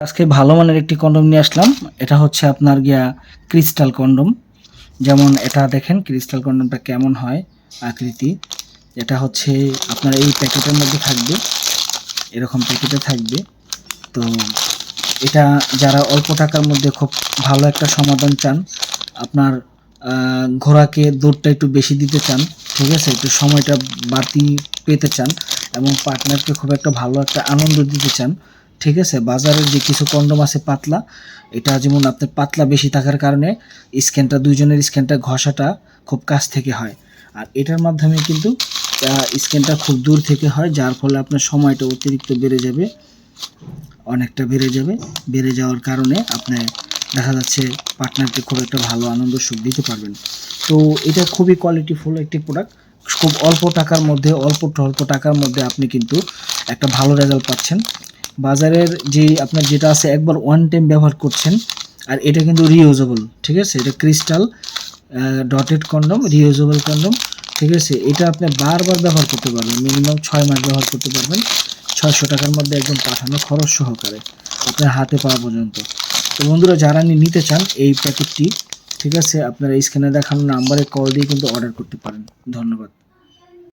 আজকে ভালো মানের একটি কন্ডম নিয়ে আসলাম। এটা হচ্ছে আপনার গিয়া ক্রিস্টাল কন্ডম। যেমন এটা দেখেন ক্রিস্টাল কন্ডমটা কেমন হয় আকৃতি। এটা হচ্ছে আপনার এই প্যাকেটের মধ্যে থাকবে। এরকম প্যাকেটে থাকবে। তো এটা যারা অল্প টাকার মধ্যে খুব ভালো একটা সমাধান চান, আপনার ঘোড়াকে দৌড়টা একটু বেশি দিতে চান, ঠিক আছে? একটু সময়টা বাড়তি পেতে চান এবং পার্টনারকে খুব একটা ভালো একটা আনন্দ দিতে চান ঠিক আছে? বাজারের যে কিছু কন্ডম আছে পাতলা, এটা যেমন আপনার পাতলা বেশি থাকার কারণে স্ক্যানটা, দুইজনের স্ক্যানটা, ঘষাটা খুব কাছ থেকে হয়। আর এটার মাধ্যমে কিন্তু স্ক্যানটা খুব দূর থেকে হয়, যার ফলে আপনার সময়টা অতিরিক্ত বেড়ে যাবে, অনেকটা বেড়ে যাবে। বেড়ে যাওয়ার কারণে আপনি দেখা যাচ্ছে পার্টনারকে খুব একটা ভালো আনন্দ, সুখ দিতে পারবেন। তো এটা খুবই কোয়ালিটিফুল একটি প্রোডাক্ট খুব অল্প টাকার মধ্যে অল্প অল্প টাকার মধ্যে আপনি কিন্তু একটা ভালো রেজাল্ট পাচ্ছেন। বাজারের যে আপনার যেটা আছে একবার ওয়ান টাইম ব্যবহার করছেন, আর এটা কিন্তু রিউজেবল ঠিক আছে? এটা crystal dotted condom reusable condom ঠিক আছে? এটা আপনি বারবার ব্যবহার করতে পারবেন মিনিমাম ছয় মাস ব্যবহার করতে পারবেন। ছয়শো টাকার মধ্যে একদম পাঠানো খরচ সহকারে আপনার হাতে পাওয়া পর্যন্ত। তো বন্ধুরা, যারা নিতে চান এই প্যাকেটটি ঠিক আছে? আপনারা স্ক্রিনে দেখানো নাম্বারে কল দিয়ে কিন্তু অর্ডার করতে পারেন। ধন্যবাদ।